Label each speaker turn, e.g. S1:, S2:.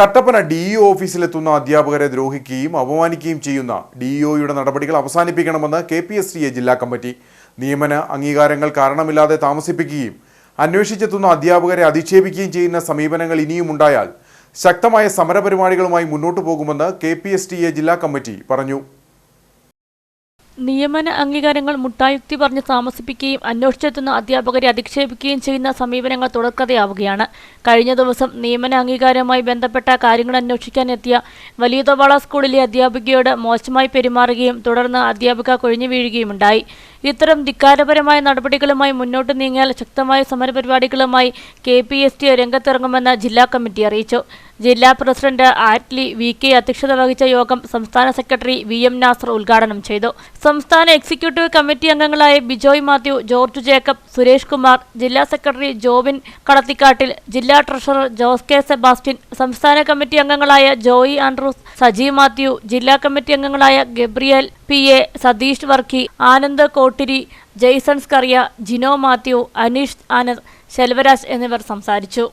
S1: Kattappana D E ഓഫീസിലെത്തുന്ന അധ്യാപകരെ ദ്രോഹിക്കുകയും അപമാനിക്കുകയും ചെയ്യുന്ന D ഇഒയുടെ നടപടികൾ അവസാനിപ്പിക്കണമെന്ന് K P S T A ജില്ലാ കമ്മിറ്റി. നിയമന അംഗീകാരങ്ങൾ കാരണമില്ലാതെ താമസിപ്പിക്കുകയും അന്വേഷിച്ചെത്തുന്ന അധ്യാപകരെ അധിക്ഷേപിക്കുകയും ചെയ്യുന്ന സമീപനങ്ങൾ ഇനിയും ഉണ്ടായാൽ ശക്തമായ സമരപരിപാടികളുമായി മുന്നോട്ടു പോകുമെന്ന് K P S T A ജില്ലാ കമ്മിറ്റി പറഞ്ഞു.
S2: നിയമന അംഗീകാരങ്ങൾ മുട്ടായുക്തി പറഞ്ഞ് താമസിപ്പിക്കുകയും അന്വേഷിച്ചെത്തുന്ന അധ്യാപകരെ അധിക്ഷേപിക്കുകയും ചെയ്യുന്ന സമീപനങ്ങൾ തുടർക്കഥയാവുകയാണ്. കഴിഞ്ഞ ദിവസം നിയമന അംഗീകാരവുമായി ബന്ധപ്പെട്ട കാര്യങ്ങൾ അന്വേഷിക്കാനെത്തിയ വലിയതവാള സ്കൂളിലെ അധ്യാപികയോട് മോശമായി പെരുമാറുകയും തുടർന്ന് അധ്യാപിക കൊഴിഞ്ഞു വീഴുകയുമുണ്ടായി. ഇത്തരം ധിക്കാരപരമായ നടപടികളുമായി മുന്നോട്ട് നീങ്ങിയാൽ ശക്തമായ സമരപരിപാടികളുമായി കെ പി എസ് ടി രംഗത്തിറങ്ങുമെന്ന് ജില്ലാ കമ്മിറ്റി അറിയിച്ചു. ജില്ലാ പ്രസിഡന്റ് ആറ്റ്ലി വി കെ അധ്യക്ഷത വഹിച്ച യോഗം സംസ്ഥാന സെക്രട്ടറി വി എം നാസർ ഉദ്ഘാടനം ചെയ്തു. സംസ്ഥാന എക്സിക്യൂട്ടീവ് കമ്മിറ്റി അംഗങ്ങളായ ബിജോയ് മാത്യു ജോർജ് ജേക്കബ് സുരേഷ് കുമാർ ജില്ലാ സെക്രട്ടറി ജോബിൻ കടത്തിക്കാട്ടിൽ ജില്ലാ ട്രഷറർ ജോസ് കെ സെബാസ്റ്റ്യൻ സംസ്ഥാന കമ്മിറ്റി അംഗങ്ങളായ ജോയി ആൻഡ്രൂസ് സജി മാത്യു ജില്ലാ കമ്മിറ്റി അംഗങ്ങളായ ഗബ്രിയൽ പി എ സതീഷ് വർക്കി ആനന്ദ് കോട്ടിരി ജെയ്സൺസ് സ്കറിയ ജിനോ മാത്യു അനീഷ് ആനന്ദ് ശെൽവരാജ് എന്നിവർ സംസാരിച്ചു.